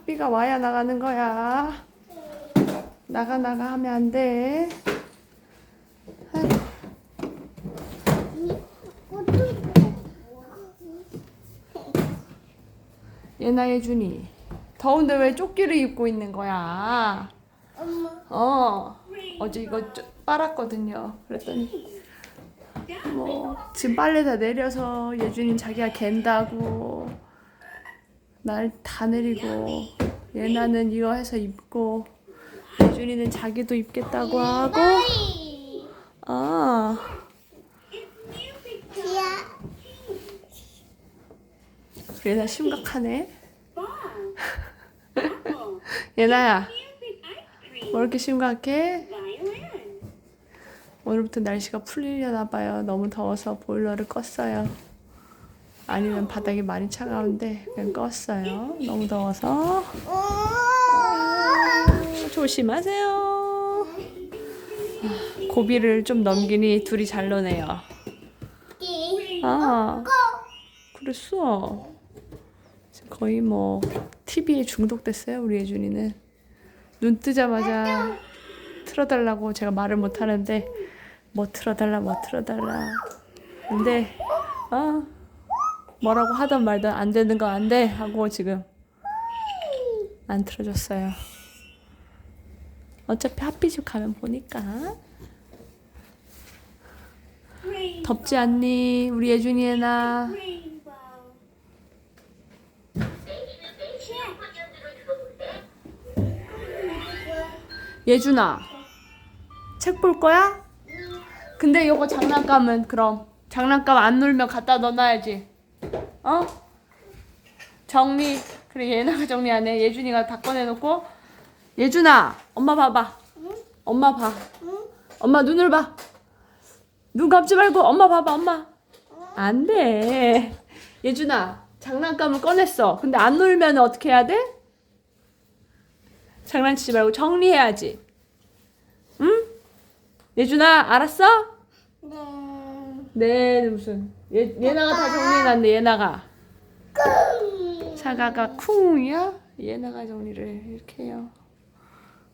하삐가 와야 나가는 거야. 나가 나가 하면 안 돼. 얘나 예준이 더운데 왜 조끼를 입고 있는 거야? 어 어제 이거 좀 빨았거든요. 그랬더니 뭐 지금 빨래 다 내려서 예준이 자기가 갠다고 날 다 내리고 예나는 이거 해서 입고 예준이는 자기도 입겠다고 하고 아. 예나 심각하네. 예나야 뭐 이렇게 심각해? 오늘부터 날씨가 풀리려나 봐요. 너무 더워서 보일러를 껐어요. 아니면 바닥이 많이 차가운데 그냥 껐어요. 너무 더워서 조심하세요. 고비를 좀 넘기니 둘이 잘 노네요. 아, 그랬어. 거의 뭐 TV에 중독됐어요. 우리 예준이는 눈 뜨자마자 틀어달라고 제가 말을 못 하는데 뭐 틀어달라 뭐 틀어달라. 근데 아 뭐라고 하던 말던 안 되는 거 안 돼 하고 지금 안 틀어줬어요. 어차피 핫비집 가면 보니까 덥지 않니 우리 예준이 애나 예준아 책 볼 거야? 근데 요거 장난감은 그럼 장난감 안 놀면 갖다 넣어놔야지 어? 정리 그래 예나가 정리 안 해 예준이가 다 꺼내놓고 예준아 엄마 봐봐 엄마 봐 엄마 눈을 봐 눈 감지 말고 엄마 봐봐 엄마 안 돼 예준아 장난감을 꺼냈어 근데 안 놀면 어떻게 해야 돼? 장난치지 말고 정리해야지 응? 예준아 알았어? 네. 네 무슨 얘, 얘나가 다 정리해놨네 얘나가 사과가 쿵이야? 얘나가 정리를 이렇게 해요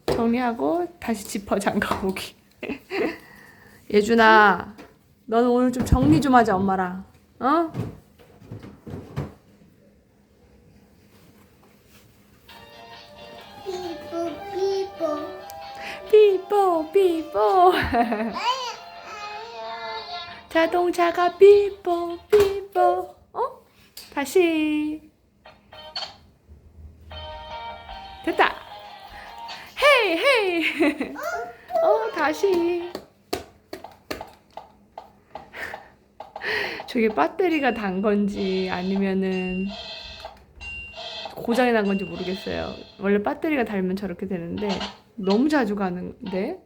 정리하고 다시 지퍼 잠가보기 예준아 너는 오늘 좀 정리 좀 하자 엄마랑 어? 삐뽀 삐뽀. 삐뽀 삐뽀 자동차가 삐뽀 삐뽀 어? 다시. 됐다. 헤이 헤이. 어 다시. 저게 배터리가 단 건지 아니면은 고장이 난 건지 모르겠어요. 원래 배터리가 달면 저렇게 되는데 너무 자주 가는데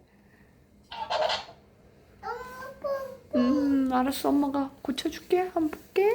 알았어 엄마가 고쳐줄게. 한번 볼게